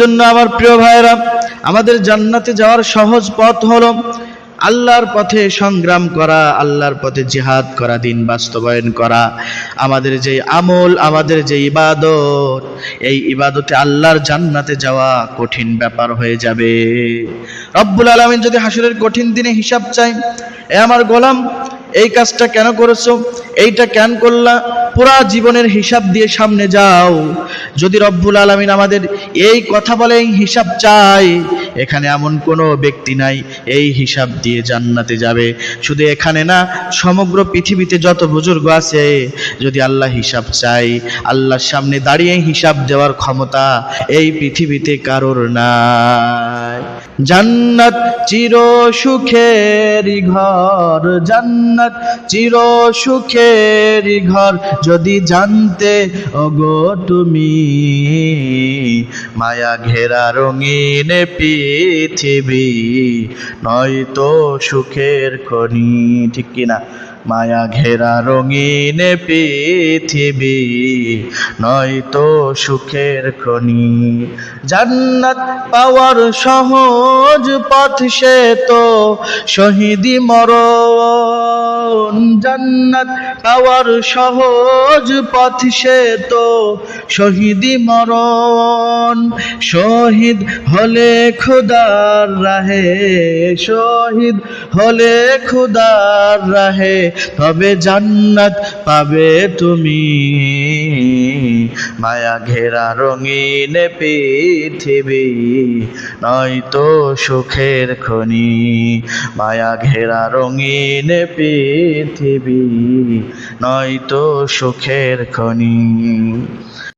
জন্য আমার প্রিয় ভাইরা আমাদের জান্নাতে যাওয়ার সহজ পথ হলো আল্লাহর পথে সংগ্রাম করা, আল্লাহর পথে জিহাদ করা, দিন বাস্তবায়ন করা। আমাদের যে আমল, আমাদের যে ইবাদত, এই ইবাদতে আল্লাহর জান্নাতে যাওয়া কঠিন ব্যাপার হয়ে যাবে। রব্বুল আলমিন যদি হাসুরের কঠিন দিনে হিসাব চাই এ আমার গোলাম, এই কাজটা কেন করেছ? এইটা কেন করলা? পুরা জীবনের হিসাব দিয়ে সামনে যাও। যদি রব্বুল আলমিন আমাদের এই কথা বলে হিসাব চাই। এখানে এমন কোনো ব্যক্তি নাই, এই হিসাব দিয়ে জান্নাতে যাবে। শুধু এখানে না, সমগ্র পৃথিবীতে যত বুজুর্গ আছে, যদি আল্লাহ হিসাব চাই আল্লাহর সামনে দাঁড়িয়ে হিসাব দেওয়ার ক্ষমতা এই পৃথিবীতে কারোর নাই। জান্নাত চির সুখের ঘর, জান্নাত চির সুখের ঘর, যদি জানতে, ওগো তুমি মায়া ঘেরা রঙিন পৃথিবী, নয়তো সুখের খনি, ঠিক কিনা মায়া ঘেরা রঙিন পৃথিবী, নয়তো সুখের খনি। জান্নাত পাওয়ার সহজ পথ সে তো, শহীদি মরণ জান্নাত পাওয়ার সহজ পথ সে তো শহীদি মরণ। শহীদ হলে খুদার রাহে, শহীদ হলে খুদার রাহে, তবে জান্নাত পাবে তুমি। মায়া ঘেরা রঙিন পৃথিবী, নয়তো সুখের খনি। মায়া ঘেরা রঙিন পৃথিবী নয়তো সুখের খনি।